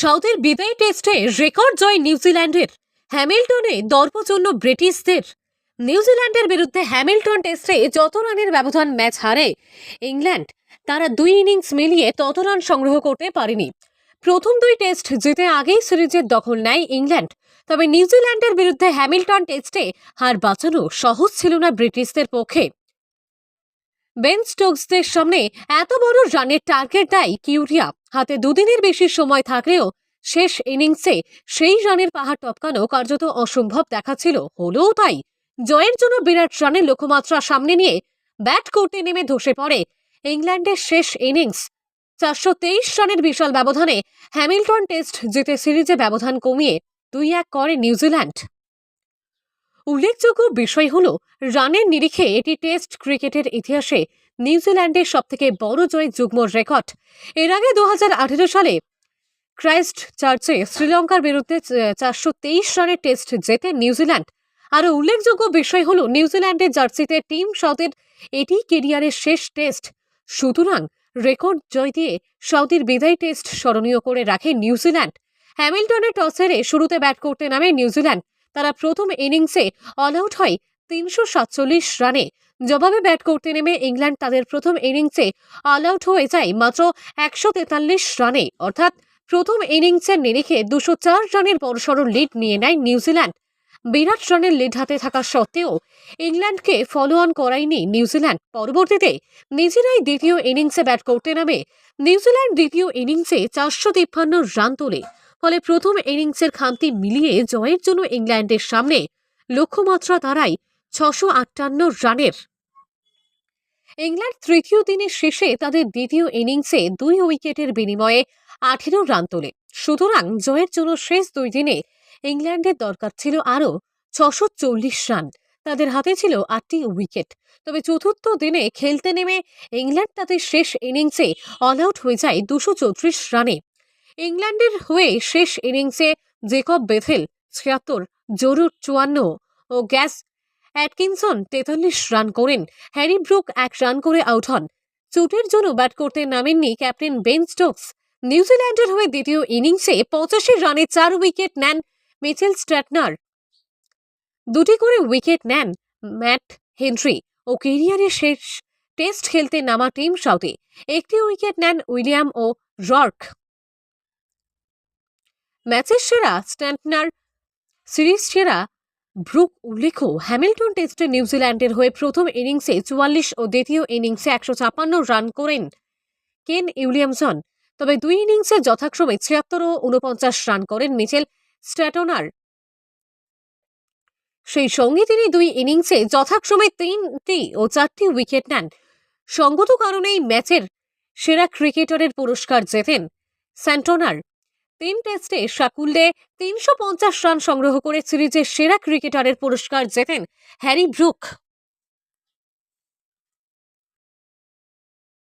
সাউথের বিদায়ী টেস্টে রেকর্ড জয় নিউজিল্যান্ডের। হ্যামিল্টনে দর্পজন্য ব্রিটিশদের। নিউজিল্যান্ডের বিরুদ্ধে হ্যামিল্টন টেস্টে যত রানের ব্যবধান ম্যাচ হারে, ইংল্যান্ড তারা দুই ইনিংস মিলিয়ে তত রান সংগ্রহ করতে পারেনি। প্রথম দুই টেস্ট জিতে আগেই সিরিজের দখল নেয় ইংল্যান্ড, তবে নিউজিল্যান্ডের বিরুদ্ধে হ্যামিল্টন টেস্টে হার বাঁচানো সহজ ছিল না ব্রিটিশদের পক্ষে। বেন স্টোকসদের সামনে এত বড় রানের টার্গেট দেয় কিউরিয়া হাতে দুদিনের বেশি সময় থাকলেও শেষ ইনিংসে সেই রানের পাহাড় টপকানো কার্যত অসম্ভব দেখাচ্ছিল। হলেও তাই, জয়ের জন্য বিরাট রানের লক্ষ্যমাত্রা সামনে নিয়ে ব্যাট করতে নেমে ধসে পড়ে। ইংল্যান্ডের শেষ ইনিংস চারশো তেইশ রানের বিশাল ব্যবধানে হ্যামিল্টন টেস্ট জিতে সিরিজে ব্যবধান কমিয়ে দুই এক করে নিউজিল্যান্ড। উল্লেখযোগ্য বিষয় হল, রানের নিরিখে এটি টেস্ট ক্রিকেটের ইতিহাসে নিউজিল্যান্ডের সবথেকে বড় জয় যুগ্ম রেকর্ড। এর আগে দু হাজার আঠেরো সালে ক্রাইস্ট চার্চে শ্রীলঙ্কার বিরুদ্ধে চারশো তেইশ রানের টেস্ট জেতে নিউজিল্যান্ড। আরও উল্লেখযোগ্য বিষয় হল, নিউজিল্যান্ডের জার্সিতে টিম সাউথের এটি কেরিয়ারের শেষ টেস্ট। সুতরাং রেকর্ড জয় দিয়ে সাউথের বিদায়ী টেস্ট স্মরণীয় করে রাখে নিউজিল্যান্ড। হ্যামিল্টনের টস হেরে শুরুতে ব্যাট করতে নামে নিউজিল্যান্ড। তারা প্রথম ইনিংসে অল আউট হয় তিনশো সাতচল্লিশ রানে। জবাবে ব্যাট করতে নেমে ইংল্যান্ড তাদের প্রথম ইনিংসে অল আউট হয়ে যায় মাত্র একশো তেতাল্লিশ রানে। অর্থাৎ প্রথম ইনিংসের নিরিখে দুশো চার রানের বড়সড় লিড নিয়ে নেয় নিউজিল্যান্ড বিরাট রানের লিড হাতে থাকা সত্ত্বেও ইংল্যান্ডকে ফলো অন করায়নি নিউজিল্যান্ড পরবর্তীতে নিজেরাই দ্বিতীয় ইনিংসে ব্যাট করতে নামে। নিউজিল্যান্ড দ্বিতীয় ইনিংসে চারশো তিপ্পান্ন রান তোলে। ফলে প্রথম ইনিংসের খামতি মিলিয়ে জয়ের জন্য ইংল্যান্ডের সামনে লক্ষ্যমাত্রা দাঁড়ায় ছশো আটান্ন রানের। ইংল্যান্ড তৃতীয় দিনের শেষে তাদের দ্বিতীয় ইনিংসে দুই উইকেটের বিনিময়ে আঠেরো রান তোলে। সুতরাং জয়ের জন্য শেষ দুই দিনে ইংল্যান্ডের দরকার ছিল আরও ছশো চল্লিশ রান। তাদের হাতে ছিল আটটি উইকেট। তবে চতুর্থ দিনে খেলতে নেমে ইংল্যান্ড তাদের শেষ ইনিংসে অল আউট হয়ে যায় দুশো চৌত্রিশ রানে। ইংল্যান্ডের হয়ে শেষ ইনিংসে জেকব বেথেল ছিয়াত্তর, জরুর চুয়ান্ন ও গ্যাস অ্যাটকিনসন তেতাল্লিশ রান করেন। হ্যারি ব্রুক এক রান করে আউট হন। চোটের জন্য ব্যাট করতে নামেননি ক্যাপ্টেন বেন স্টোকস। নিউজিল্যান্ডের হয়ে দ্বিতীয় ইনিংসে পঁচাশি রানে চার উইকেট নেন মিচেল স্ট্র্যাটনার দুটি করে উইকেট নেন ম্যাট হেনরি ও কেরিয়ারের শেষ টেস্ট খেলতে নামা টিম সাউথে। একটি উইকেট নেন উইলিয়াম ও রর্ক। ম্যাচের সেরা স্ট্যান্টনার সিরিজ সেরা ব্রুক উল্লেখ্য হ্যামিল্টন টেস্টে নিউজিল্যান্ডের হয়ে প্রথম ইনিংসে চুয়াল্লিশ ও দ্বিতীয় ইনিংসে একশো ছাপ্পান্ন রান করেন কেন উইলিয়ামসন। তবে দুই ইনিংসে যথাক্রমে ছিয়াত্তর ও উনপঞ্চাশ রান করেন মিচেল স্ট্যাটনার। সেই সঙ্গে তিনি দুই ইনিংসে যথাক্রমে তিনটি ও চারটি উইকেট নেন। সঙ্গত কারণেই ম্যাচের সেরা ক্রিকেটারের পুরস্কার জেতেন স্যান্টনার। তিন টেস্টে সাকুল্যে তিনশো পঞ্চাশ রান সংগ্রহ করে সিরিজের সেরা ক্রিকেটারের পুরস্কার জেতেন হ্যারি ব্রুক।